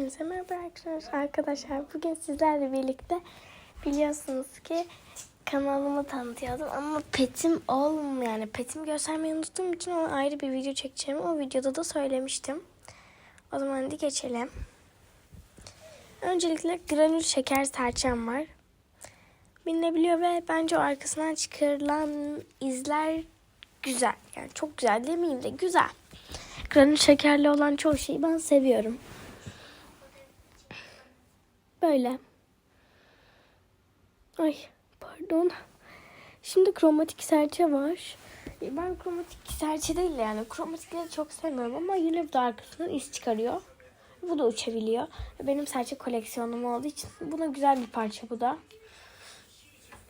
Hepinize merhaba arkadaşlar. Arkadaşlar bugün sizlerle birlikte biliyorsunuz ki kanalımı tanıtıyordum ama petim olmuyor. Yani petimi göstermeyi unuttuğum için ona ayrı bir video çekeceğim. O videoda da söylemiştim. O zaman hadi geçelim. Öncelikle granül şeker serçem var. Bilinebiliyor ve bence o arkasından çıkarılan izler güzel. Yani çok güzel demeyeyim de güzel. Granül şekerli olan çoğu şeyi ben seviyorum. Böyle. Ay pardon. Şimdi kromatik serçe var. Ben kromatik serçe değil de yani kromatikleri çok sevmiyorum ama yine de arkasından iz çıkarıyor. Bu da uçabiliyor. Benim serçe koleksiyonum olduğu için buna güzel bir parça bu da.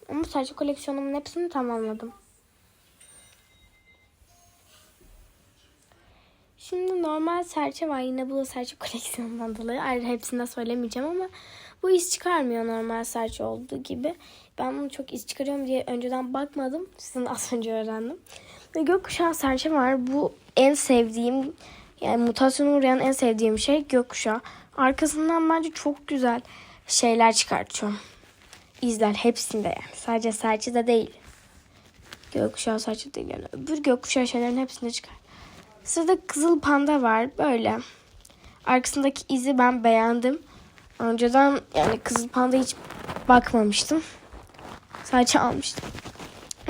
Ama serçe koleksiyonumun hepsini tamamladım. Şimdi normal serçe var. Yine bu da serçe koleksiyonundan dolayı. Ayrı hepsini de söylemeyeceğim ama bu iz çıkarmıyor normal serçe olduğu gibi. Ben bunu çok iz çıkarıyorum diye önceden bakmadım. Sizin az önce öğrendim. Ve gökkuşağı serçe var. Bu en sevdiğim yani mutasyona uğrayan en sevdiğim şey gökkuşağı. Arkasından bence çok güzel şeyler çıkartıyor. İzler hepsinde yani. Sadece serçe de değil. Gökkuşağı serçe değil yani. Öbür gökkuşağı şeylerin hepsinde çıkar. Sırada kızıl panda var böyle. Arkasındaki izi ben beğendim. Önceden yani kızıl panda hiç bakmamıştım. Sadece almıştım.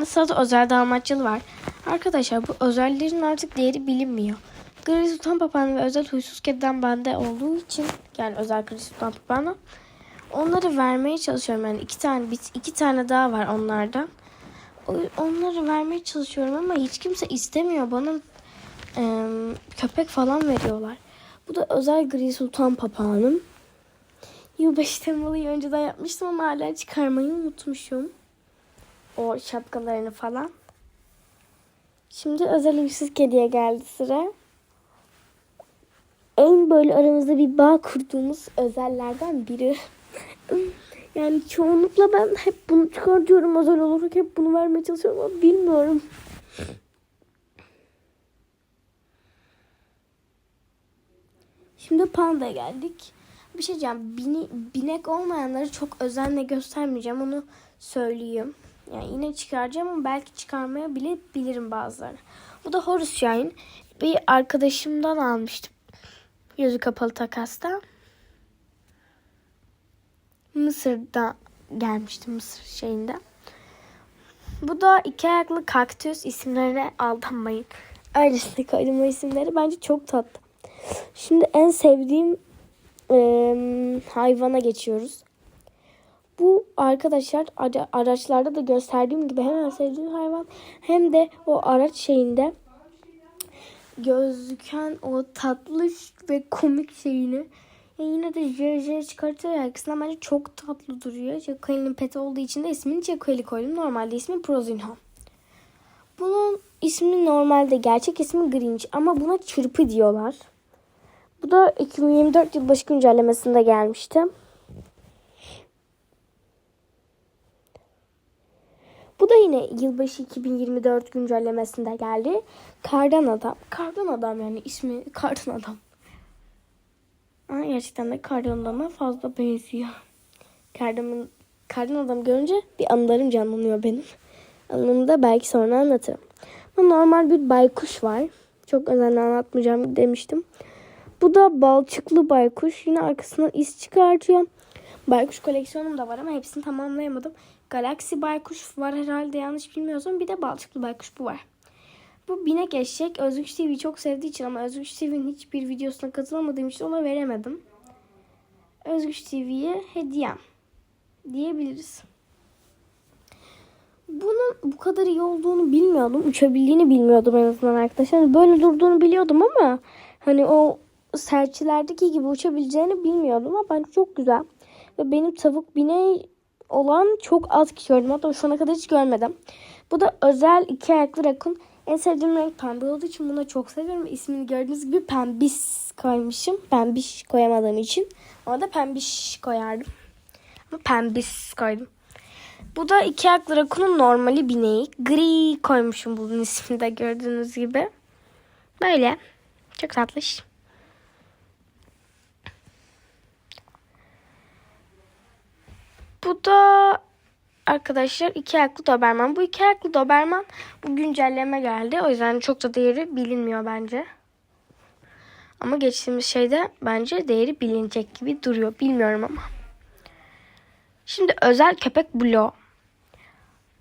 Sırada özel dalmatçılı var. Arkadaşlar bu özellerin artık değeri bilinmiyor. Gri Sultan Papağanı ve özel huysuz kediden bende olduğu için yani özel Gri Sultan Papağanı onları vermeye çalışıyorum. Yani iki tane bit iki tane daha var onlardan. Onları vermeye çalışıyorum ama hiç kimse istemiyor. Bana e, köpek falan veriyorlar. Bu da özel gri sultan papağanım. Yılbaşı temalı önceden yapmıştım ama hala çıkarmayı unutmuşum. O şapkalarını falan. Şimdi özel huysuz kediye geldi sıra. En böyle aramızda bir bağ kurduğumuz özellerden biri. yani çoğunlukla ben hep bunu çıkartıyorum özel olarak hep bunu vermeye çalışıyorum ama bilmiyorum. Şimdi pandaya geldik. Bir şey diyeceğim. Bini, binek olmayanları çok özenle göstermeyeceğim. Onu söyleyeyim. Yani yine çıkaracağım ama belki çıkarmaya bile bilirim bazılarını. Bu da Horus Şahin. Bir arkadaşımdan almıştım. Yüzü kapalı takasta. Mısır'da gelmişti Mısır şeyinde. Bu da iki ayaklı kaktüs isimlerine aldanmayın. Öylesine koydum o isimleri. Bence çok tatlı. Şimdi en sevdiğim e, hayvana geçiyoruz. Bu arkadaşlar ara, araçlarda da gösterdiğim gibi hem en sevdiğim hayvan hem de o araç şeyinde gözüken o tatlı ve komik şeyini yani yine de JJ çıkartıyor ya arkasından bence çok tatlı duruyor. Jacqueline'in peti olduğu için de ismini Jacqueline koydum. Normalde ismi Prozinho. Bunun ismi normalde gerçek ismi Grinch ama buna çırpı diyorlar. Bu da 2024 yılbaşı güncellemesinde gelmişti. Bu da yine yılbaşı 2024 güncellemesinde geldi. Kardan Adam. Kardan Adam yani ismi Kardan Adam. Ama gerçekten de Kardan Adam'a fazla benziyor. Kardan, Kardan Adam görünce bir anılarım canlanıyor benim. Anımı da belki sonra anlatırım. Normal bir baykuş var. Çok önemli anlatmayacağım demiştim. Bu da balçıklı baykuş. Yine arkasından iz çıkartıyor. Baykuş koleksiyonum da var ama hepsini tamamlayamadım. Galaxy baykuş var herhalde yanlış bilmiyorsam. Bir de balçıklı baykuş bu var. Bu binek eşek. Özgüç TV'yi çok sevdiği için ama Özgüç TV'nin hiçbir videosuna katılamadığım için ona veremedim. Özgüç TV'ye hediyem diyebiliriz. Bunun bu kadar iyi olduğunu bilmiyordum. Uçabildiğini bilmiyordum en azından arkadaşlar. Böyle durduğunu biliyordum ama hani o serçilerdeki gibi uçabileceğini bilmiyordum ama bence çok güzel. Ve benim tavuk bineği olan çok az kişi gördüm. Hatta şu ana kadar hiç görmedim. Bu da özel iki ayaklı rakun. En sevdiğim renk pembe olduğu için bunu çok seviyorum. İsmini gördüğünüz gibi pembis koymuşum. Pembiş koyamadığım için. Ona da pembiş koyardım. Ama pembis koydum. Bu da iki ayaklı rakunun normali bineği. Gri koymuşum bunun ismini de gördüğünüz gibi. Böyle. Çok tatlış. Bu da arkadaşlar iki ayaklı Doberman. Bu iki ayaklı Doberman bu güncelleme geldi. O yüzden çok da değeri bilinmiyor bence. Ama geçtiğimiz şeyde bence değeri bilinecek gibi duruyor. Bilmiyorum ama. Şimdi özel köpek Blue.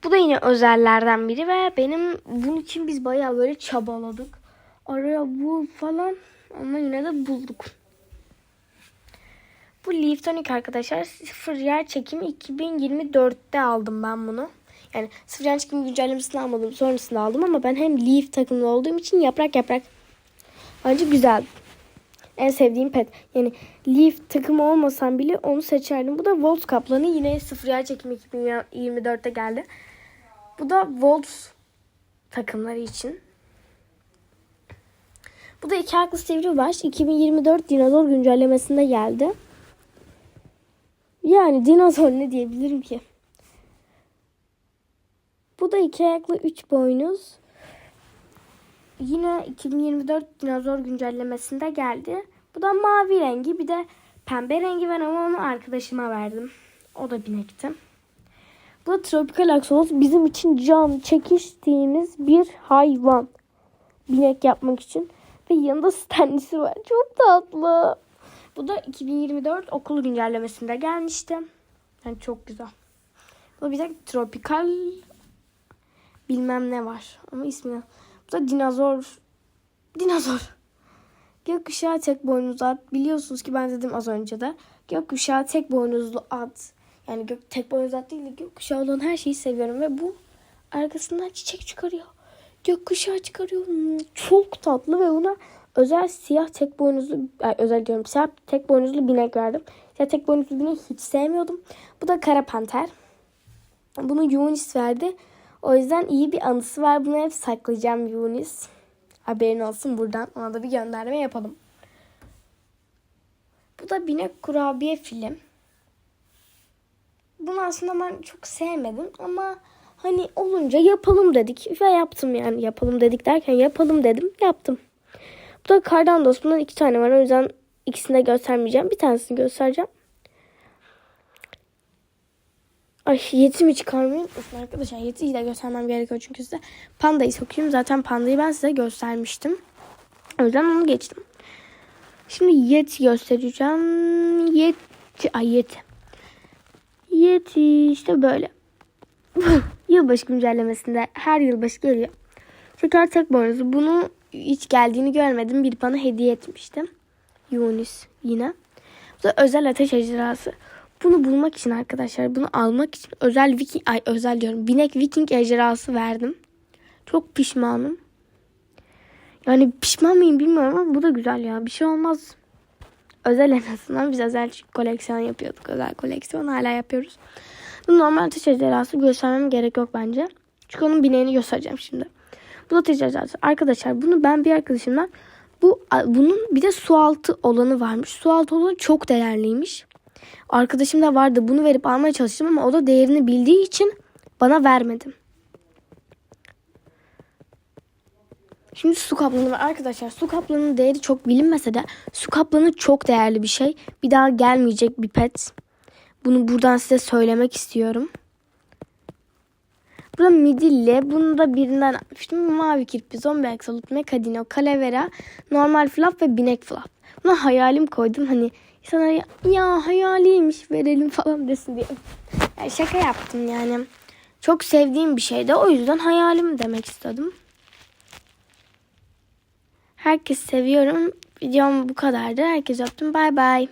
Bu da yine özellerden biri ve benim bunun için biz bayağı böyle çabaladık. Araya bu falan ama yine de bulduk. Bu Leaf Tonic arkadaşlar sıfır yer çekimi 2024'te aldım ben bunu. Yani sıfır yer çekimi güncellemesini almadım sonrasında aldım ama ben hem Leaf takımlı olduğum için yaprak yaprak bence güzel. En sevdiğim pet. Yani Leaf takımı olmasam bile onu seçerdim. Bu da Wolf kaplanı yine sıfır yer çekimi 2024'te geldi. Bu da Wolf takımları için. Bu da iki haklı sivri baş 2024 dinozor güncellemesinde geldi. Yani dinozor ne diyebilirim ki? Bu da iki ayaklı üç boynuz. Yine 2024 dinozor güncellemesinde geldi. Bu da mavi rengi bir de pembe rengi var ama onu arkadaşıma verdim. O da binekti. Bu da tropikal aksolot bizim için can çekiştiğimiz bir hayvan. Binek yapmak için. Ve yanında Stanley'si var. Çok tatlı. Bu da 2024 okul güncellemesinde gelmişti. Yani çok güzel. Bu bir de tropikal bilmem ne var. Ama ismi Bu da dinozor. Dinozor. Gökkuşağı tek boynuzlu at. Biliyorsunuz ki ben dedim az önce de. Gökkuşağı tek boynuzlu at. Yani gök, tek boynuzlu at değil de gökkuşağı olan her şeyi seviyorum. Ve bu arkasından çiçek çıkarıyor. Gökkuşağı çıkarıyor. Hmm, Çok tatlı ve buna özel siyah tek boynuzlu özel diyorum siyah tek boynuzlu binek verdim. Siyah tek boynuzlu binek hiç sevmiyordum. Bu da kara panter. Bunu Yunis verdi. O yüzden iyi bir anısı var. Bunu hep saklayacağım Yunis. Haberin olsun buradan. Ona da bir gönderme yapalım. Bu da binek kurabiye film. Bunu aslında ben çok sevmedim ama hani olunca yapalım dedik ve yaptım yani yapalım dedik derken yapalım dedim yaptım. Bu da kardan dost. Bundan iki tane var. O yüzden ikisini de göstermeyeceğim. Bir tanesini göstereceğim. Ay yetimi çıkarmayın. Of arkadaşlar yetiyi de göstermem gerekiyor çünkü size pandayı sokayım. Zaten pandayı ben size göstermiştim. O yüzden onu geçtim. Şimdi yeti göstereceğim. Yeti. Ay yeti. Yeti işte böyle. yılbaşı güncellemesinde her yılbaşı geliyor. Tekrar tek boynuzu. Bunu hiç geldiğini görmedim. Bir bana hediye etmişti. Yunis yine. Bu da özel ateş ejderhası. Bunu bulmak için arkadaşlar bunu almak için özel viking ay özel diyorum binek viking ejderhası verdim. Çok pişmanım. Yani pişman mıyım bilmiyorum ama bu da güzel ya. Bir şey olmaz. Özel en azından biz özel koleksiyon yapıyorduk. Özel koleksiyon hala yapıyoruz. Bu normal ateş ejderhası göstermem gerek yok bence. Çünkü onun bineğini göstereceğim şimdi. Bu da ateş ejderhası. Arkadaşlar bunu ben bir arkadaşımdan bu bunun bir de su altı olanı varmış. Su altı olanı çok değerliymiş. Arkadaşım da vardı. Bunu verip almaya çalıştım ama o da değerini bildiği için bana vermedim. Şimdi su kaplanı var. Arkadaşlar su kaplanının değeri çok bilinmese de su kaplanı çok değerli bir şey. Bir daha gelmeyecek bir pet. Bunu buradan size söylemek istiyorum. Burada midille. Bunu da birinden almıştım. Mavi kirpi, zombi aksalut, mekadino, kalavera, normal flap ve binek flap. Buna hayalim koydum. Hani sana ya, ya hayaliymiş verelim falan desin diye. Yani şaka yaptım yani. Çok sevdiğim bir şeydi. O yüzden hayalim demek istedim. Herkes seviyorum. Videom bu kadardı. Herkes öptüm. Bay bay.